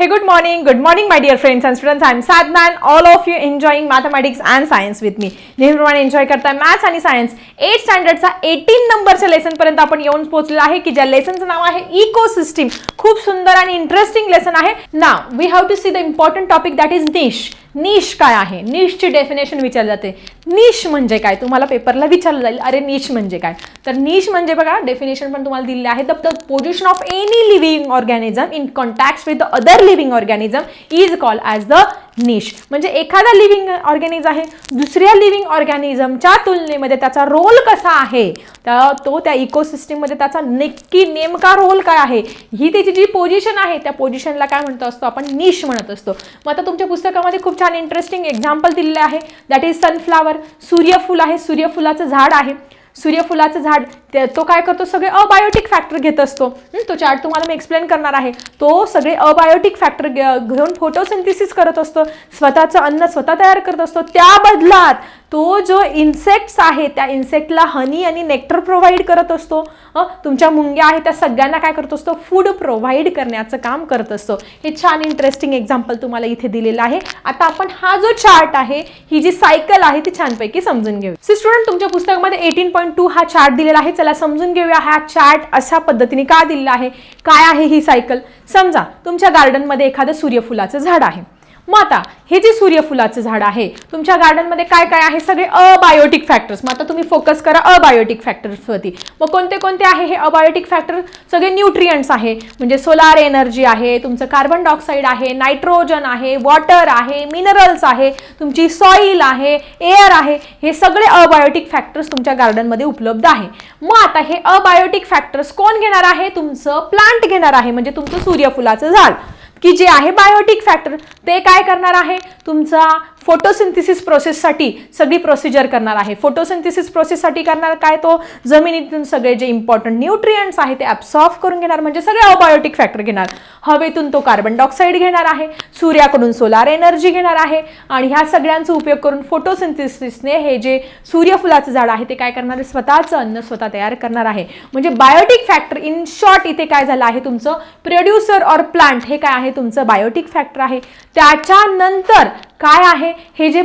Hey, good morning. Good morning, my dear friends and students. I'm Sadna and all of you enjoying mathematics and science with me. नेहमीप्रमाणे enjoy करताय maths आणि science eight स्टँडर्डचा eighteen नंबरच्या लेसनपर्यंत आपण येऊन पोहोचलो आहे की ज्या लेसनचं नाव आहे इको सिस्टीम खूप सुंदर आणि इंटरेस्टिंग लेसन आहे. ना we have to see the important topic that is niche niche काय आहे? निशची डेफिनेशन विचारली जाते. निश म्हणजे काय? तुम्हाला पेपरला विचारलं जाईल अरे निश म्हणजे काय? तर निश म्हणजे बघा डेफिनेशन पण तुम्हाला दिलेले आहे. The position of any living organism in contact with the other living organism is call as the niche म्हणजे एखादा लिव्हिंग ऑर्गॅनिझम आहे दुसऱ्या लिव्हिंग ऑर्गॅनिझमच्या तुलनेमध्ये त्याचा रोल कसा आहे? तर तो त्या इकोसिस्टीममध्ये त्याचा नक्की नेमका रोल काय आहे? ही त्याची जी पोझिशन आहे त्या पोझिशनला काय म्हणतो असतो? आपण निश म्हणत असतो. मग आता तुमच्या पुस्तकामध्ये खूप छान इंटरेस्टिंग एक्झाम्पल दिलेलं आहे. दॅट इज सनफ्लावर सूर्यफूल आहे. सूर्यफुलाचं झाड आहे. सूर्यफुलाचं झाड तो काय करतो? सगळे अबायोटिक फॅक्टर घेत असतो. तो चार्ट तुम्हाला मी एक्सप्लेन करणार आहे. तो सगळे अबायोटिक फॅक्टर घेऊन फोटोसिंथिसिस करत असतो. स्वतःचं अन्न स्वतः तयार करत असतो. त्या बदलात तो जो इन्सेक्ट्स आहे त्या इन्सेक्टला हनी आणि नेक्टर प्रोव्हाइड करत असतो. तुमच्या मुंग्या आहेत त्या सगळ्यांना काय करत असतो? फूड प्रोव्हाइड करण्याचं काम करत असतो. हे छान इंटरेस्टिंग एक्झाम्पल तुम्हाला इथे दिलेलं आहे. आता आपण हा जो चार्ट आहे ही जी सायकल आहे ती छानपैकी समजून घेऊया सी स्टुडंट तुमच्या पुस्तकामध्ये एटीन पॉईंट टू हा चार्ट दिलेला आहे. चला समजून घेऊया हा चार्ट अशा पद्धतीने का दिलेला आहे? काय आहे ही सायकल समजा तुमच्या गार्डनमध्ये एखादं सूर्यफुलाचं झाड आहे. मग आता हे जे सूर्यफुलाचं झाड आहे तुमच्या गार्डनमध्ये काय काय आहे? सगळे अबायोटिक फॅक्टर्स मग आता तुम्ही फोकस करा अबायोटिक फॅक्टर्सवरती मग कोणते कोणते आहे हे अबायोटिक फॅक्टर सगळे न्यूट्रियंट्स आहे. म्हणजे सोलार एनर्जी आहे तुमचं कार्बन डायऑक्साईड आहे नायट्रोजन आहे वॉटर आहे मिनरल्स आहे तुमची सॉईल आहे एअर आहे. हे सगळे अबायोटिक फॅक्टर्स तुमच्या गार्डनमध्ये उपलब्ध आहे. मग आता हे अबायोटिक फॅक्टर्स कोण घेणार आहे? तुमचं प्लांट घेणार आहे. म्हणजे तुमचं सूर्यफुलाचं झाड. की जे आहे बायोटिक फॅक्टर ते काय करणार आहे? तुमचा फोटोसिंथिसिस प्रोसेससाठी सगळी प्रोसिजर करणार आहे. फोटोसिंथिसिस प्रोसेससाठी करणार काय तो? जमिनीतून सगळे जे इम्पॉर्टंट न्यूट्रियंट्स आहे ते ॲब्सॉर्ब करून घेणार म्हणजे सगळे अबायोटिक फॅक्टर घेणार. हवेतून तो कार्बन डायऑक्साईड घेणार आहे सूर्याकडून सोलार एनर्जी घेणार आहे आणि ह्या सगळ्यांचा उपयोग करून फोटोसिंथिसिसने हे जे सूर्यफुलाचं झाड आहे ते काय करणार आहे? स्वतःचं अन्न स्वतः तयार करणार आहे. म्हणजे बायोटिक फॅक्टर इन शॉर्ट इथे काय झालं आहे तुमचं? प्रोड्युसर ऑर प्लांट हे काय आहे? तुमचं बायोटिक फॅक्टर आहे. त्याच्यानंतर काय आहे? हे जे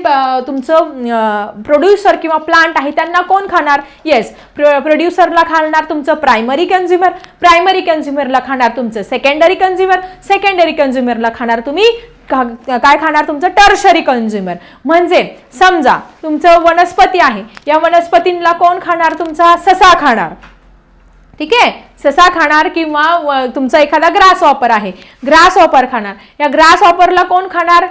तुमचं प्रोड्युसर किंवा प्लांट आहे त्यांना कोण खाणार? येस प्रोड्युसरला खाणार तुमचं प्रायमरी कन्झ्युमर प्रायमरी कन्झ्युमरला खाणार तुमचं सेकंडरी कन्झ्युमर सेकंडरी कन्झ्युमरला खाणार तुम्ही काय खाणार? तुमचं टर्शरी कन्झ्युमर म्हणजे समजा तुमचं वनस्पती आहे. या वनस्पतींना कोण खाणार? तुमचा ससा खाणार. ठीक आहे? ससा खाणार किंवा तुमचा एखादा ग्रास ऑपर आहे. ग्रास ऑपर खाणार. या ग्रास ऑपरला कोण खाणार?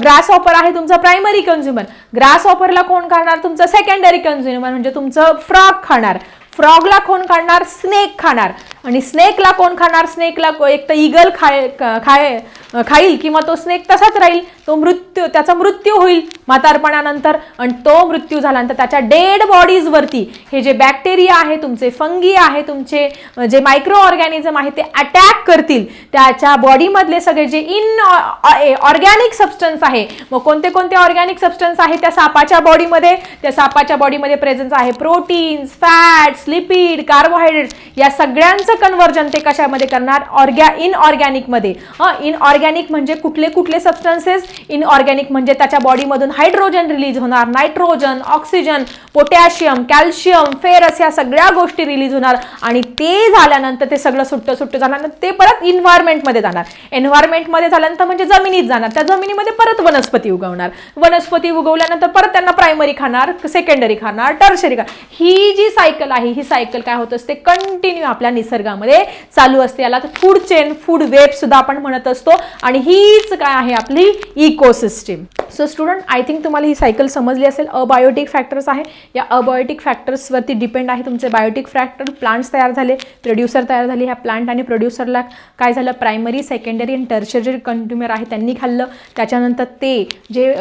ग्रास ऑपर आहे तुमचा प्रायमरी कन्झ्युमर ग्रास ऑपरला कोण खाणार? तुमचं सेकंडरी कन्झ्युमर म्हणजे तुमचं फ्रॉग खाणार. फ्रॉगला कोण खाणार? स्नेक खाणार. आणि स्नेकला कोण खाणार? स्नेकला एक तर इगल खाय खाय खाईल किंवा तो स्नेक तसाच राहील. तो मृत्यू त्याचा मृत्यू होईल म्हातारपणानंतर आणि तो मृत्यू झाल्यानंतर त्याच्या डेड बॉडीजवरती हे जे बॅक्टेरिया आहे तुमचे फंगी आहे तुमचे जे मायक्रो ऑर्गॅनिझम आहे ते अटॅक करतील. त्याच्या बॉडीमधले सगळे जे इन ऑर्गॅनिक सबस्टन्स आहे मग कोणते कोणते ऑर्गॅनिक सबस्टन्स आहे त्या सापाच्या बॉडीमध्ये त्या सापाच्या बॉडीमध्ये प्रेझेन्स आहे प्रोटीन्स फॅट्स लिपिड कार्बोहायड्रेट्स या सगळ्यांचं कन्वर्जन ते कशामध्ये करणार? ऑर्गॅ इनऑर्गॅनिकमध्ये हां इन ऑर्गॅनिक म्हणजे कुठले कुठले सबस्टन्सेस इनऑर्गॅनिक म्हणजे त्याच्या बॉडीमधून हायड्रोजन रिलीज होणार nitrogen oxygen potassium calcium ferrous या सगळ्या गोष्टी रिलीज होणार. आणि ते झाल्यानंतर ते सगळं सुट्टं सुट्टं झाल्यानंतर ते परत इन्व्हायरमेंटमध्ये जाणार. एन्व्हायरमेंटमध्ये झाल्यानंतर म्हणजे जमिनीत जाणार. त्या जमिनीमध्ये परत वनस्पती उगवणार. वनस्पती उगवल्यानंतर परत त्यांना प्रायमरी खाणार सेकंडरी खाणार टर्शरी खाणार ही जी सायकल आहे ही सायकल काय होत असते? कंटिन्यू आपल्या निसर्ग निसर्गामध्ये चालू असते. याला फूड चेन फूड वेब सुद्धा आपण म्हणत असतो. आणि हीच काय आहे आपली ecosystem so student I think तुम्हाला ही सायकल समजली असेल. अबायोटिक फॅक्टर्स आहे. या अबायोटिक फॅक्टर्सवरती डिपेंड आहे तुमचे बायोटिक फॅक्टर प्लांट्स तयार झाले. प्रोड्युसर तयार झाले. ह्या प्लांट आणि प्रोड्युसरला काय झालं? प्रायमरी सेकंडरी आणि टर्शरी कंझ्युमर आहे. त्यांनी खाल्लं. त्याच्यानंतर ते जे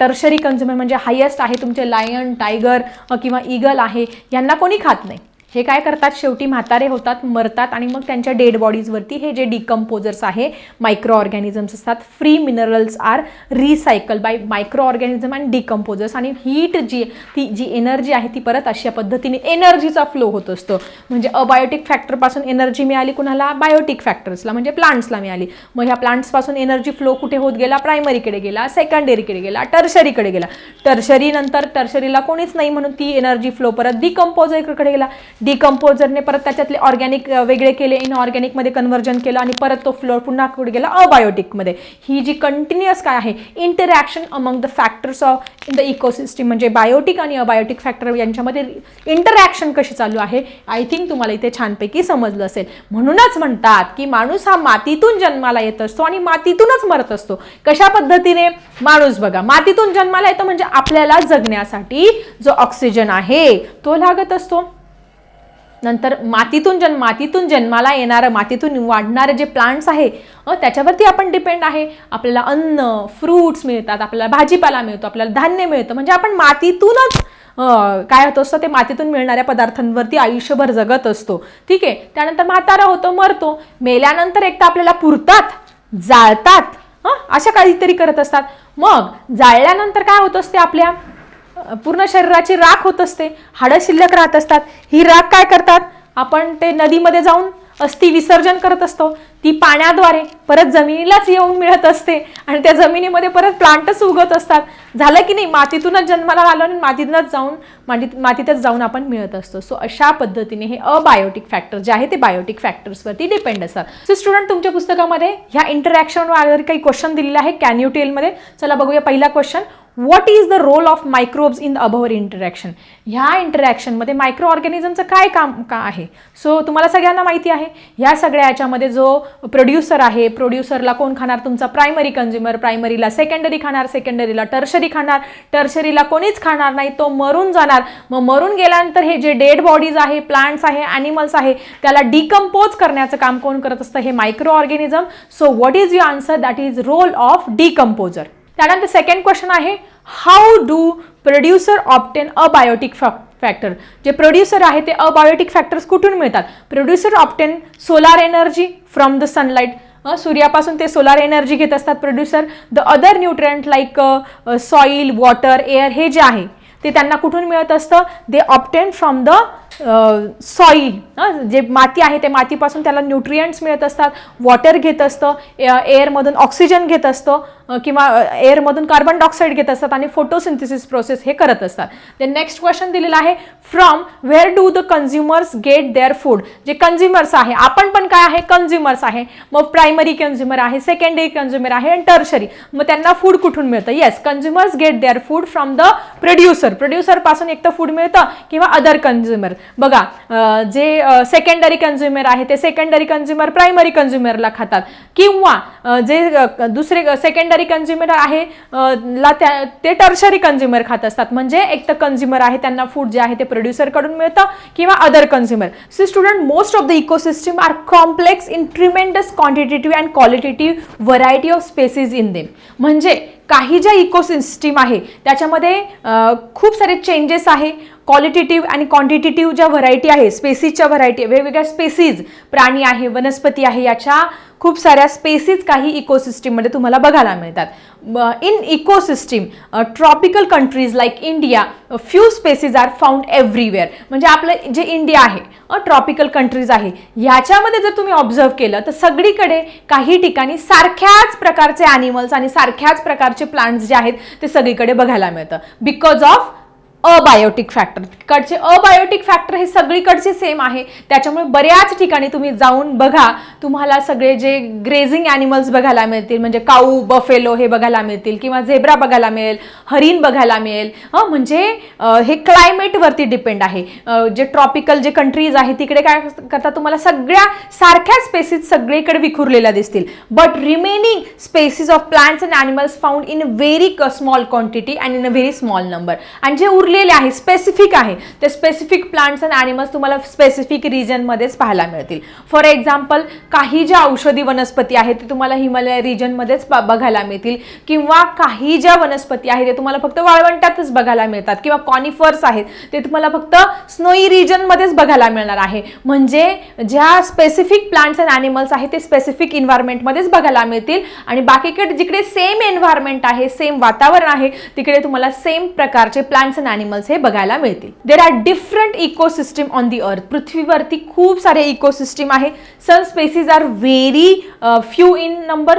टर्शरी कन्झ्युमर म्हणजे हायेस्ट आहे तुमचे लायन टायगर किंवा इगल आहे. यांना कोणी खात नाही. हे काय करतात? शेवटी म्हातारे होतात मरतात आणि मग त्यांच्या डेड बॉडीजवरती हे जे डिकम्पोजर्स आहे मायक्रो ऑर्गॅनिझम्स असतात free minerals are recycle by micro organism and decomposers आणि हीट जी ती जी एनर्जी आहे ती परत अशा पद्धतीने एनर्जीचा फ्लो होत असतो. म्हणजे अबायोटिक फॅक्टरपासून एनर्जी मिळाली कुणाला? बायोटिक फॅक्टर्सला म्हणजे प्लांट्सला मिळाली. मग ह्या प्लांट्सपासून एनर्जी फ्लो कुठे होत गेला? प्रायमरीकडे गेला सेकंडरीकडे गेला टर्शरीकडे गेला. टर्शरीनंतर टर्शरीला कोणीच नाही म्हणून ती एनर्जी फ्लो परत डिकम्पोजरकडे गेला. डिकम्पोजरने परत त्याच्यातले ऑर्गॅनिक वेगळे केले इनऑर्गॅनिकमध्ये कन्व्हर्जन केलं आणि परत तो फ्लोर पुन्हा कुठे गेला अबायोटिकमध्ये ही जी कंटिन्युअस काय आहे? Interaction among the factors of in the ecosystem म्हणजे बायोटिक आणि अबायोटिक फॅक्टर यांच्यामध्ये इंटरॅक्शन कशी चालू आहे? आय थिंक तुम्हाला इथे छानपैकी समजलं असेल. म्हणूनच म्हणतात की माणूस हा मातीतून जन्माला येत असतो आणि मातीतूनच मरत असतो. कशा पद्धतीने? माणूस बघा मातीतून जन्माला येतो म्हणजे आपल्याला जगण्यासाठी जो ऑक्सिजन आहे तो लागत असतो. नंतर मातीतून जन्म मातीतून जन्माला येणारं मातीतून वाढणारे जे प्लांट्स आहे त्याच्यावरती आपण डिपेंड आहे. आपल्याला अन्न फ्रूट्स मिळतात आपल्याला भाजीपाला मिळतो आपल्याला धान्य मिळतं. म्हणजे आपण मातीतूनच काय होत असतं ते मातीतून मिळणाऱ्या पदार्थांवरती आयुष्यभर जगत असतो. ठीक आहे? त्यानंतर म्हातारा होतो मरतो. मेल्यानंतर एक तर आपल्याला पुरतात जाळतात हं अशा काहीतरी करत असतात. मग जाळल्यानंतर काय होत असते आपल्या? पूर्ण शरीराची राख होत असते हाडं शिल्लक राहत असतात. ही राख काय करतात? आपण ते नदीमध्ये जाऊन अस्थि विसर्जन करत असतो. ती पाण्याद्वारे परत जमिनीलाच येऊन मिळत असते आणि त्या जमिनीमध्ये परत प्लांटच उगत असतात. झालं की नाही? मातीतूनच जन्माला आलो आणि मातीतूनच जाऊन मातीत मातीतच जाऊन आपण मिळत असतो. सो अशा पद्धतीने हे अबायोटिक फॅक्टर जे आहे ते बायोटिक फॅक्टर्सवरती डिपेंड असतात. सो स्टुडंट तुमच्या पुस्तकामध्ये ह्या इंटरॅक्शनवर काही क्वेश्चन दिलेले आहे कॅन यू टेलमध्ये चला बघूया पहिला question what is the role of microbes in the above interaction ह्या इंटरॅक्शनमध्ये मायक्रो ऑर्गॅनिझमचं काय काम का आहे? सो तुम्हाला सगळ्यांना माहिती आहे ह्या सगळ्या याच्यामध्ये जो प्रोड्युसर आहे प्रोड्युसरला कोण खाणार? तुमचा प्रायमरी कन्झ्युमर प्रायमरीला सेकंडरी खाणार सेकंडरीला टर्शरी खाणार टर्शरीला कोणीच खाणार नाही तो मरून जाणार. मग मरून गेल्यानंतर हे जे डेड बॉडीज आहे प्लांट्स आहे ॲनिमल्स आहे त्याला डिकम्पोज करण्याचं काम कोण करत असतं? हे micro organism so what is your answer that is role of decomposer त्यानंतर सेकंड क्वेश्चन आहे how do producer obtain abiotic factor जे प्रोड्युसर आहे ते अबायोटिक फॅक्टर्स कुठून मिळतात? Producer obtain solar energy from the sunlight सूर्यापासून ते सोलार एनर्जी घेत असतात producer the other nutrient like soil water air हे जे आहे ते त्यांना कुठून मिळत असतं? They obtain from the soil जे माती आहे ते मातीपासून त्याला न्यूट्रियंट्स मिळत असतात. वॉटर घेत असतं एअरमधून ऑक्सिजन घेत असतं किंवा एअरमधून कार्बन डायऑक्साईड घेत असतात आणि फोटोसिंथिसिस प्रोसेस हे करत असतात. ते नेक्स्ट क्वेश्चन दिलेला आहे from where do the consumers get their food जे कन्झ्युमर्स आहे आपण पण काय आहे? कन्झ्युमर्स आहे. मग प्रायमरी कन्झ्युमर आहे सेकंडरी कन्झ्युमर आहे आणि टर्शरी मग त्यांना फूड कुठून मिळतं? Yes consumers get their food from the producer प्रोड्युसरपासून एक तर फूड मिळतं किंवा अदर कन्झ्युमर बघा जे सेकंडरी कन्झ्युमर आहे ते सेकंडरी कन्झ्युमर प्रायमरी कन्झ्युमरला खातात. किंवा जे दुसरे सेकंडरी कन्झ्युमर आहे ला त्या ते टर्शरी कन्झ्युमर खात असतात. म्हणजे एक तर कन्झ्युमर आहे त्यांना फूड जे आहे ते प्रोड्युसरकडून मिळतं किंवा other consumer see student most of the ecosystem are complex in tremendous quantitative and qualitative variety of species in them म्हणजे काही ज्या इकोसिस्टीम आहे त्याच्यामध्ये खूप सारे चेंजेस आहे. क्वालिटेटिव्ह आणि क्वांटिटेटिव्ह ज्या व्हरायटी आहे स्पेसीजच्या व्हरायटी वेगवेगळ्या स्पेसीज प्राणी आहे वनस्पती आहे याच्या खूप साऱ्या स्पेसीज काही इकोसिस्टीममध्ये तुम्हाला बघायला मिळतात. In ecosystem tropical countries like India few species are found everywhere म्हणजे आपलं जे इंडिया आहे ट्रॉपिकल कंट्रीज आहे ह्याच्यामध्ये जर तुम्ही ऑब्झर्व केलं तर सगळीकडे काही ठिकाणी सारख्याच प्रकारचे ॲनिमल्स आणि सारख्याच प्रकारचे प्लांट्स जे आहेत ते सगळीकडे बघायला मिळतं. Because of abiotic factor. तिकडचे अबायोटिक फॅक्टर हे सगळीकडचे सेम आहे. त्याच्यामुळे बऱ्याच ठिकाणी तुम्ही जाऊन बघा तुम्हाला सगळे जे ग्रेझिंग ॲनिमल्स बघायला मिळतील म्हणजे काऊ बफेलो हे बघायला मिळतील किंवा झेब्रा बघायला मिळेल हरिण बघायला मिळेल. हं म्हणजे हे क्लायमेटवरती डिपेंड आहे. जे ट्रॉपिकल जे कंट्रीज आहे तिकडे काय करतात तुम्हाला सगळ्या सारख्या स्पेसीज सगळीकडे विखुरलेल्या दिसतील. But remaining species of plants and animals found in very small quantity and in a very small number आणि जे उरले ठरलेले आहे स्पेसिफिक आहे. ते स्पेसिफिक प्लांट्स अँड ॲनिमल्स तुम्हाला स्पेसिफिक रिजनमध्येच पाहायला मिळतील. फॉर एक्झाम्पल काही ज्या औषधी वनस्पती आहेत ते तुम्हाला हिमालय रिजनमध्येच बघायला मिळतील. किंवा काही ज्या वनस्पती आहेत ते तुम्हाला फक्त वाळवंटातच बघायला मिळतात. किंवा कॉनिफर्स आहेत ते तुम्हाला फक्त स्नोई रिजनमध्येच बघायला मिळणार आहे. म्हणजे ज्या स्पेसिफिक प्लांट्स अँड ॲनिमल्स आहेत ते स्पेसिफिक इन्व्हायरमेंटमध्येच बघायला मिळतील. आणि बाकीकडे जिकडे सेम एन्व्हायरमेंट आहे सेम वातावरण आहे तिकडे तुम्हाला सेम प्रकारचे प्लांट्स अँड ॲनिमल्स हे बघायला मिळतील. There are different ecosystem on the earth पृथ्वीवरती खूप सारे इकोसिस्टम आहे. Some species are very few in number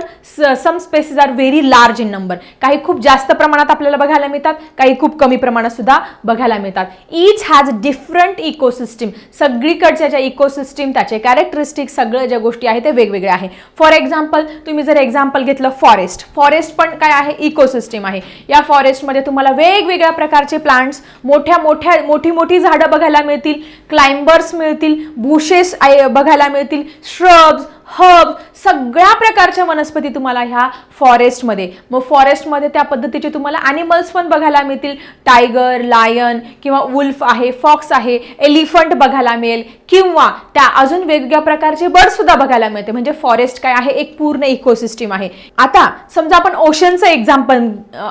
some species are very large in number काही खूप जास्त प्रमाणात आपल्याला बघायला मिळतात काही खूप कमी प्रमाणात सुद्धा बघायला मिळतात. इच हॅज डिफरंट इकोसिस्टम सगळीकडच्या ज्या इकोसिस्टम त्याचे कॅरेक्टरिस्टिक सगळं ज्या गोष्टी आहेत ते वेगवेगळे आहे. फॉर एक्झाम्पल तुम्ही जर एक्झाम्पल घेतलं फॉरेस्ट फॉरेस्ट पण काय आहे? इकोसिस्टम आहे. या फॉरेस्टमध्ये तुम्हाला वेगवेगळ्या प्रकारचे प्लांट्स मोठ्या मोठ्या मोठी मोठी झाडं बघायला मिळतील. क्लाइंबर्स मिळतील. बुशेस बघायला मिळतील. श्रब्स हब सगळ्या प्रकारच्या वनस्पती तुम्हाला ह्या फॉरेस्टमध्ये मग फॉरेस्टमध्ये त्या पद्धतीचे तुम्हाला ॲनिमल्स पण बघायला मिळतील. टायगर लायन किंवा वुल्फ आहे फॉक्स आहे एलिफंट बघायला मिळेल. किंवा त्या अजून वेगवेगळ्या प्रकारचे बर्ड सुद्धा बघायला मिळते. म्हणजे फॉरेस्ट काय आहे? एक पूर्ण इकोसिस्टीम आहे. आता समजा आपण ओशनचं एक्झाम्पल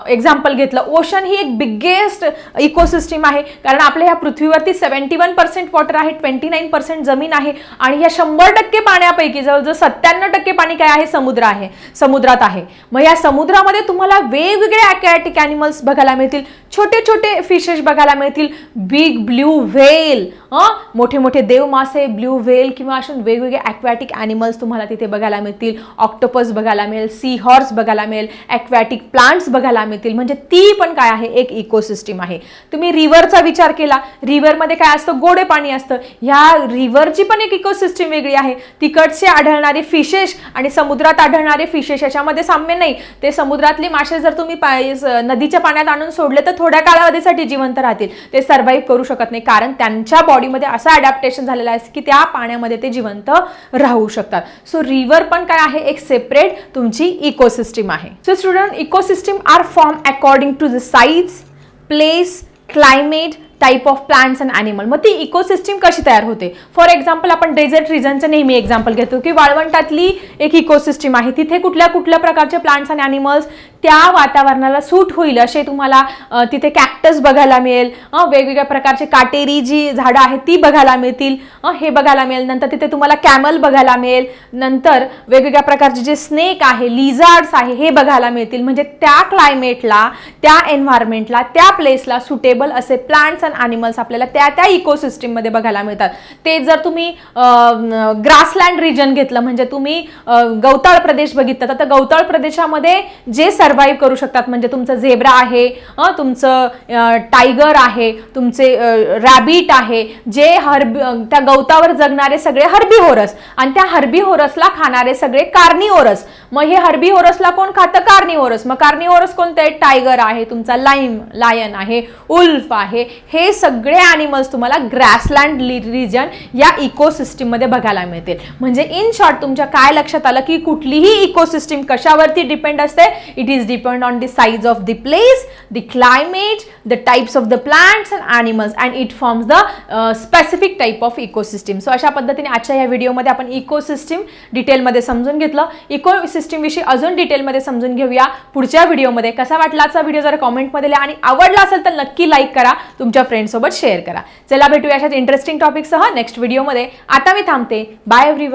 एक्झाम्पल घेतलं. ओशन ही एक बिग्गेस्ट इकोसिस्टीम आहे. कारण आपल्या ह्या पृथ्वीवरती सेव्हन्टी वन पर्सेंट वॉटर आहे ट्वेंटी नाईन पर्सेंट जमीन आहे. आणि या शंभर टक्के पाण्यापैकी जवळ जवळजवळ सत्त्याण्णव टक्के पाणी काय आहे? समुद्र आहे. समुद्रात आहे. मग या समुद्रामध्ये तुम्हाला वेगवेगळे अक्वॅटिक अॅनिमल्स बघायला मिळतील. छोटे छोटे फिशेस बघायला मिळतील. बिग ब्ल्यू व्हेल मोठे मोठे देव मासे ब्ल्यू व्हेल किंवा असे वेगवेगळे अक्वॅटिक अॅनिमल्स तुम्हाला तिथे बघायला मिळतील. ऑक्टोपस बघायला मिळेल. सी हॉर्स बघायला मिळेल. अक्वॅटिक प्लांट्स बघायला मिळतील. म्हणजे ती पण काय आहे? एक इकोसिस्टीम आहे. तुम्ही रिव्हरचा विचार केला. रिव्हरमध्ये काय असतं? गोडे पाणी असतं. ह्या रिव्हरची पण एक इकोसिस्टम वेगळी आहे. तिकडचे आढळणारे फिशेस आणि समुद्रात आढळणारे फिशेस याच्यामध्ये साम्य नाही. ते समुद्रातले मासे जर तुम्ही नदीच्या पाण्यात आणून सोडले तर थोड्या कालावधीसाठी जिवंत राहतील. ते सर्व्हाइव्ह करू शकत नाही कारण त्यांच्या बॉडीमध्ये असं अडॅप्टेशन झालेलं आहे की त्या पाण्यामध्ये ते जिवंत राहू शकतात. सो रिव्हर पण काय आहे? एक सेपरेट तुमची इकोसिस्टीम आहे. So student ecosystem are form according to the size place climate type of plants and animal मग ती इकोसिस्टीम कशी तयार होते? फॉर एक्झाम्पल आपण डेझर्ट रिजनचं नेहमी एक्झाम्पल घेतो की वाळवंटातली एक इकोसिस्टीम आहे. तिथे कुठल्या कुठल्या प्रकारचे प्लांट्स अँड ॲनिमल्स त्या वातावरणाला सूट होईल असे तुम्हाला तिथे कॅक्टस बघायला मिळेल. वेगवेगळ्या प्रकारचे काटेरी जी झाडं आहेत ती बघायला मिळतील. हे बघायला मिळेल. नंतर तिथे तुम्हाला कॅमल बघायला मिळेल. नंतर वेगवेगळ्या प्रकारचे जे स्नेक आहे लिझार्ड्स आहे हे बघायला मिळतील. म्हणजे त्या क्लायमेटला त्या एन्व्हायरमेंटला त्या प्लेसला सुटेबल असे प्लांट्स अँड ॲनिमल्स आपल्याला त्या त्या इकोसिस्टीममध्ये बघायला मिळतात. ते जर तुम्ही ग्रासलँड रिजन घेतलं म्हणजे तुम्ही गवताळ प्रदेश बघितला तर गवताळ प्रदेशामध्ये जे सर्व्हाइव्ह करू शकतात. म्हणजे तुमचं झेब्रा आहे तुमचं टायगर आहे तुमचे रॅबिट आहे जे हर्बी त्या गवतावर जगणारे सगळे हर्बीहोरस आणि त्या हर्बीहोरसला खाणारे सगळे कार्निओरस मग हे हर्बीहोरसला कोण खातं? कार्निओरस मग कार्निओरस कोणते? टायगर आहे तुमचा लाईम लायन आहे उल्फ आहे. हे सगळे ॲनिमल्स तुम्हाला ग्रॅसलँड रिजन या इकोसिस्टीममध्ये बघायला मिळतील. म्हणजे इन शॉर्ट तुमच्या काय लक्षात आलं की कुठलीही इकोसिस्टीम कशावरती डिपेंड असते? It is depend on the size of place, place the climate the of of the and animals and and it forms the specific type of ecosystem. So अशा पद्धतीने आजच्या या व्हिडिओमध्ये आपण इकोसिस्टीम डिटेलमध्ये समजून घेतलं. इकोसिस्टीमविषयी अजून डिटेलमध्ये समजून घेऊया पुढच्या व्हिडिओमध्ये कसा वाटला आजचा व्हिडिओ जरा कॉमेंटमध्ये लिहा आणि आवडला असेल तर नक्की लाईक करा. तुमच्या फ्रेंडसोबत शेअर करा. चला भेटूया अशाच इंटरेस्टिंग टॉपिकसह नेक्स्ट व्हिडिओमध्ये आता मी थांबते. Bye every